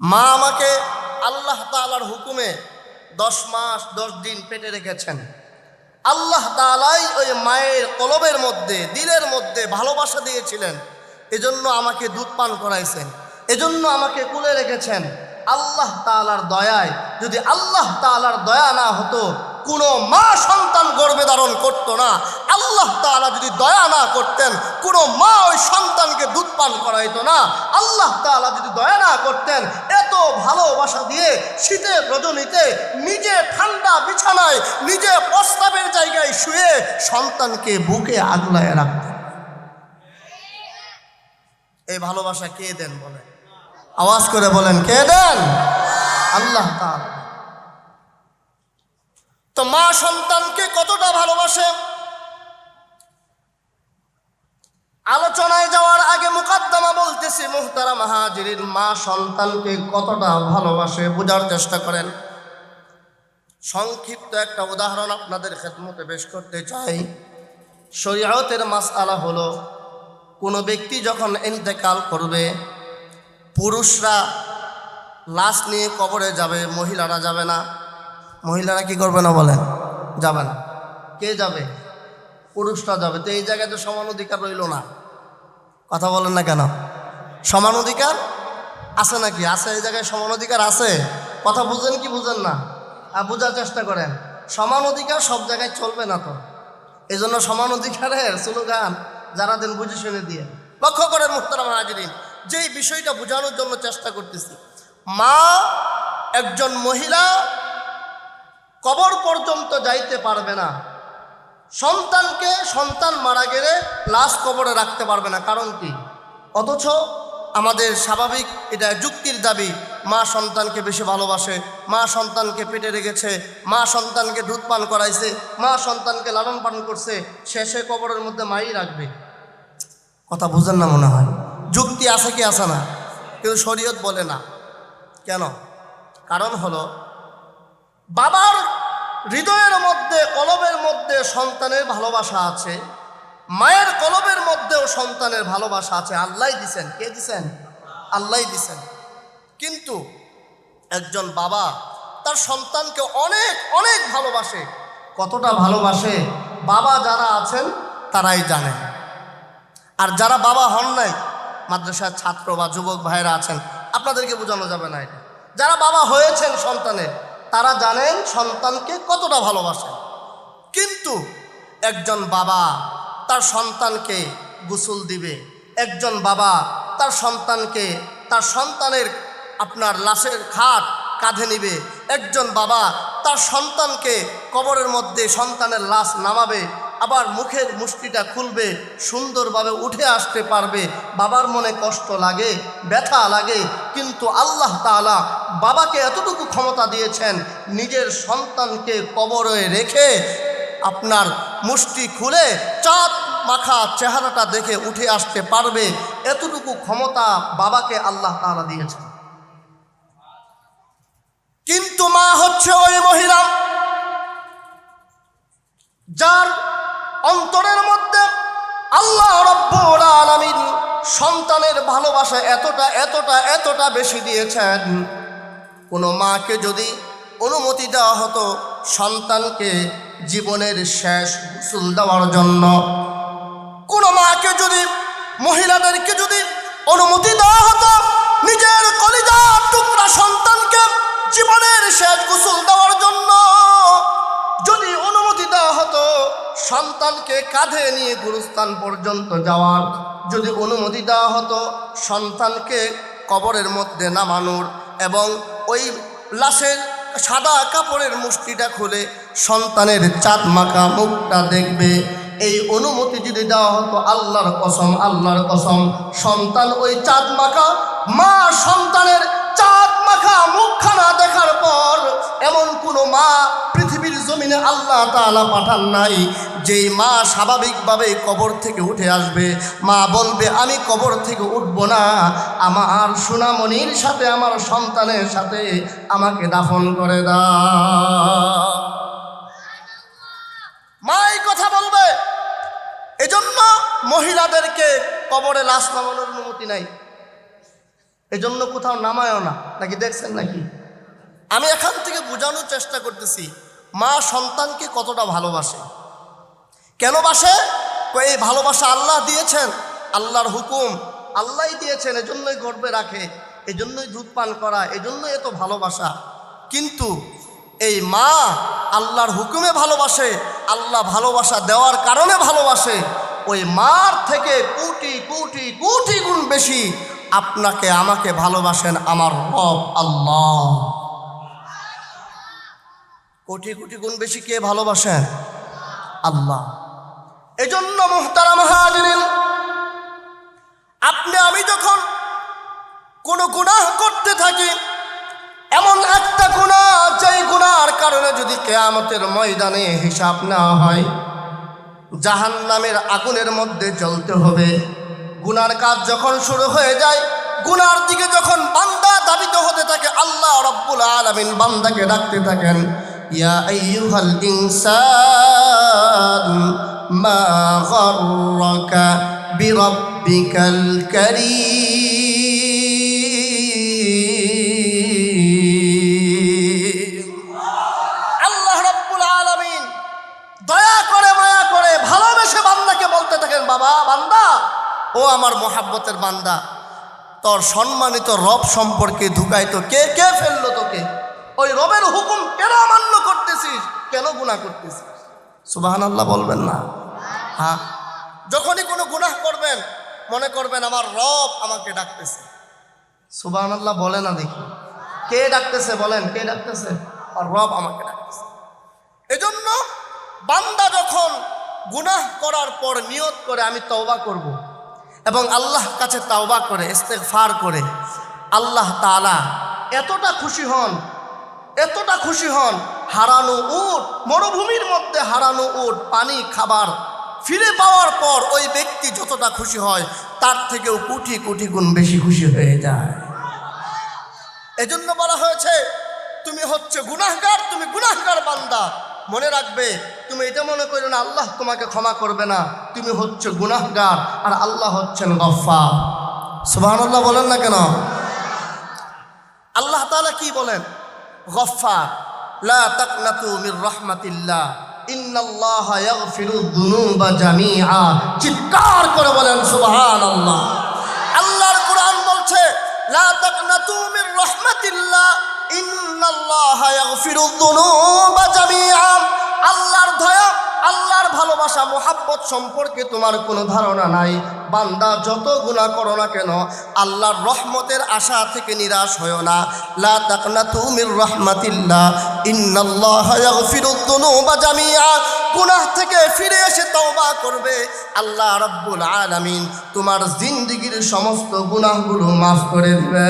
মা আমাকে আল্লাহ তালার হুকুমে দশ মাস, দশ দিন পেটে রেখেছেন। আল্লাহ তালাই ওই মায়ের কলবের মধ্যে, দিলের মধ্যে ভালোবাসা দিয়েছিলেন। এজন্য আমাকে দুধ পান করাইছেন। এজন্য আমাকে কুলে রেখেছেন। আল্লাহ তালার দয়ায়, যদি আল্লাহ তালার দয়া না হতো, কোনো মা সন্তান গর্ভে ধারণ করতো না। আল্লাহ তাআলা যদি দয়া না করতেন, কোনো মা ওই সন্তানকে দুধ পান করাইতো না। আল্লাহ তাআলা যদি দয়া না করতেন, এত ভালোবাসা দিয়ে শীতে রজনীতে নিজে ঠান্ডা বিছানায়, নিজে প্রস্তাবের জায়গায় শুয়ে সন্তানকে বুকে আগলায় রাখতেন। এই ভালোবাসা কে দেন বলে আওয়াজ করে বলেন, কে দেন? আল্লাহ তো মা সন্তানকে কতটা ভালোবাসে আলোচনায় যাওয়ার আগে মুকাদ্দমা বলতেছি, মুহতারা মাহাজিরির মা সন্তানকে কতটা ভালোবাসে বোঝার চেষ্টা করেন। সংক্ষিপ্ত একটা উদাহরণ আপনাদের খেদমতে পেশ করতে চাই। শরীয়তের মাসআলা হলো, কোনো ব্যক্তি যখন ইন্তেকাল করবে, পুরুষরা লাশ নিয়ে কবরে যাবে, মহিলারা যাবে না। মহিলারা কি করবে না বলেন? যাবে না। কে যাবে? পুরুষরা যাবে। তো এই জায়গায় তো সমান অধিকার রইল না। কথা বলেন না কেন? সমান অধিকার আছে নাকি? আছে, এই জায়গায় সমান অধিকার আছে? কথা বুঝেন কি বুঝেন না? আর বোঝার চেষ্টা করেন। সমান অধিকার সব জায়গায় চলবে না তো। এই জন্য সমান অধিকারের স্লোগান যারা দিন বুঝে শুনে দিয়ে। লক্ষ্য করেন মুখতারাম হাজরিন যেই বিষয়টা বোঝানোর জন্য চেষ্টা করতেছি। মা একজন মহিলা কবর পর্যন্ত যাইতে পারবে না। সন্তানকে সন্তান মারা গেলে লাশ কবরে রাখতে পারবে না। কারণ কি? অথচ আমাদের স্বাভাবিক এটা যুক্তির দাবি, মা সন্তানকে বেশি ভালোবাসে, মা সন্তানকে পেটে রেখেছে, মা সন্তানকে দুধ পান করাইছে, মা সন্তানকে লালন পালন করছে শেষে কবরের মধ্যে মাই রাখবে। কথা বুঝেন না মনে হয়? যুক্তি আছে কি আছে না? কিন্তু শরীয়ত বলে না। কেন? কারণ হলো, বাবার হৃদয়ের মধ্যে, কলবের মধ্যে সন্তানের ভালোবাসা আছে। মায়ের কলবের মধ্যেও সন্তানের ভালোবাসা আছে। আল্লাহ দিছেন। কে দিছেন? আল্লাহ দিছেন। কিন্তু একজন বাবা তার সন্তানকে অনেক অনেক ভালোবাসে। কতটা ভালোবাসে? বাবা যারা আছেন, তারাই জানেন আর যারা বাবা হন নাই, মাদ্রাসার ছাত্র বা যুবক ভাইয়েরা আছেন, আপনাদেরকে বোঝানো যাবে না এটা। যারা বাবা হয়েছেন সন্তানের তারা জানেন সন্তানকে কতটা ভালোবাসেন কিন্তু একজন বাবা তার সন্তানকে গোসল দিবে, একজন বাবা তার সন্তানকে তার সন্তানের আপনার লাশের খাট কাঁধে নিবে, একজন বাবা তার সন্তানকে কবরের মধ্যে সন্তানের লাশ নামাবে, আবার মুখের মুষ্টিটা খুলবে, সুন্দরভাবে উঠে আসতে পারবে। বাবার মনে কষ্ট লাগে, ব্যথা লাগে, কিন্তু আল্লাহ তাআলা বাবাকে এতটুকু ক্ষমতা দিয়েছেন, নিজের সন্তানকে কবরে রেখে আপনার মুষ্টি খুলে চাঁদ মাখা চেহারাটা দেখে উঠে আসতে পারবে, এতটুকু ক্ষমতা বাবাকে আল্লাহ তাআলা দিয়েছেন। কিন্তু মা হচ্ছে ওই মহিলা, যার অন্তরের মধ্যে আল্লাহ সন্তানের ভালোবাসা এতটা এতটা এতটা বেশি দিয়েছেন। কোনো মাকে যদি অনুমতি দেওয়া হতো সন্তানকে জীবনের শেষ গোসল দেওয়ার জন্য। কোনো মাকে যদি, মহিলাদেরকে যদি অনুমতি দেওয়া হতো, নিজের কলিজার টুকরা সন্তানকে জীবনের শেষ গোসল দেওয়ার জন্য। যদি অনুমতি দেওয়া হতো, সন্তানকে কাঁধে নিয়ে গুরুস্থান পর্যন্ত যাওয়ার। যদি অনুমতি দেওয়া হতো, সন্তানকে কবরের মধ্যে নামানোর এবং ওই লাশের সাদা কাপড়ের মুষ্টিটা খুলে সন্তানের চাঁদ মাখা মুখটা দেখবে। এই অনুমতি যদি দেওয়া হতো, আল্লাহর কসম আল্লাহর কসম, সন্তান ওই চাঁদ মাখা মা সন্তানের চাঁদ মুখখানা দেখার পর এমন কোনো মা পৃথিবীর জমিনে আল্লাহ তাআলা পাঠান নাই, যেই মা স্বাভাবিকভাবে কবর থেকে উঠে আসবে। মা বলবে, আমি কবর থেকে উঠবো না। আমার সোনামণির সাথে, আমার সন্তানের সাথে আমাকে দাফন করে দা মা এই কথা বলবে। এজন্য মহিলাদেরকে কবরে লাশ নামানোর অনুমতি নাই। এই জন্য কোথাও নামায়ও না। নাকি দেখছেন নাকি? আমি এখান থেকে বোঝানোর চেষ্টা করতেছি, মা সন্তানকে কতটা ভালোবাসে। কেন বাসে? এই ভালোবাসা আল্লাহ দিয়েছেন, আল্লাহর হুকুম আল্লাহই দিয়েছেন, এজন্যই গর্বে রাখে, এজন্যই দুধ পান করা, এজন্যই এত ভালোবাসা। কিন্তু এই মা আল্লাহর হুকুমে ভালোবাসে, আল্লাহ ভালোবাসা দেওয়ার কারণে ভালোবাসে, ওই মার থেকে কোটি কোটি কোটি গুণ বেশি আপনাকে, আমাকে ভালোবাসেন আমার রব আল্লাহ। কোটি কোটি গুণ বেশি কে ভালোবাসেন? আল্লাহ। এজন্য মোহতারাম হাজিরিন, আপনি, আমি যখন কোনো গুনাহ করতে থাকি, এমন একটা গুণা যেই গুণার কারণে যদি কেয়ামতের ময়দানে হিসাব নেওয়া হয় জাহান নামের আগুনের মধ্যে জ্বলতে হবে। গুনার কাজ যখন শুরু হয়ে যায়, গুনার দিকে যখন বান্দা দাবিত হতে থাকে, আল্লাহ রব্বুল আলমিন বান্দাকে ডাকতে থাকেন, ইয়া আইয়ুহাল ইনসান, মা বিরাব্বিকাল কারীম। আমার মোহাব্বতের বান্দা। তোর সম্মানিত রব সম্পর্কে ঢুকাই তো কে? কে ফেলল তোকে? ওই রবের হুকুম কেন অমান্য করতেছিস? কেন গুনাহ করতেছিস? সুবাহান আল্লাহ বলবেন না। হ্যাঁ। যখনই কোনো গুনাহ করবেন, মনে করবেন আমার রব আমাকে ডাকতেছে। সুবাহান আল্লাহ বলে না দেখি। কে ডাকতেছে বলেন, কে ডাকতেছে? আর রব আমাকে ডাকতেছে। এজন্য বান্দা যখন গুনাহ করার পর নিয়ত করে আমি তওবা করব। এবং আল্লাহ কাছে তাওবা করে, ইস্তেগফার করে, আল্লাহ তালা এতটা খুশি হন, এতটা খুশি হন, হারানো উট, মরুভূমির মধ্যে হারানো উট, পানি, খাবার ফিরে পাওয়ার পর ওই ব্যক্তি যতটা খুশি হয়, তার থেকেও কোটি কোটি গুণ বেশি খুশি হয়ে যায়। এজন্য বলা হয়েছে, তুমি হচ্ছে গুনাহগার, তুমি গুনাহগার বান্দা। মনে রাখবে, তুমি এটা মনে করো না, আল্লাহ তোমাকে ক্ষমা করবে না। তুমি হচ্ছে গুনাহগার আর আল্লাহ হচ্ছেন গফা সুবহানাল্লাহ বলেন না কেন? আল্লাহ তাআলা কি বলেন? গফা লা মির রাহমাতিল্লাহ চিৎকার করে বলেন, সুবহানাল্লাহ। আল্লাহর কোরআন বলছে, লা তাকনাতু মির রাহমাতিল্লাহ, ইন্নাল্লাহা ইয়াগফিরুয যুনুবা। ভালোবাসা, মোহাব্বত সম্পর্কে তোমার কোনো ধারণা নাই। বান্দা, যত গুণা করো না কেন, আল্লাহর রহমতের আশা থেকে নিরাশ হয়েও না। লা তাকনা তুমির রহমাতিল্লাহ, ইন্নাল্লাহ ইয়াগফিরুদ দুনুবা জামিআ। গুনাহ থেকে ফিরে এসে তওবা করবে। আল্লাহ রাব্বুল আলামিন তোমার জিন্দেগীর সমস্ত গুনাহগুলো মাফ করে দিবে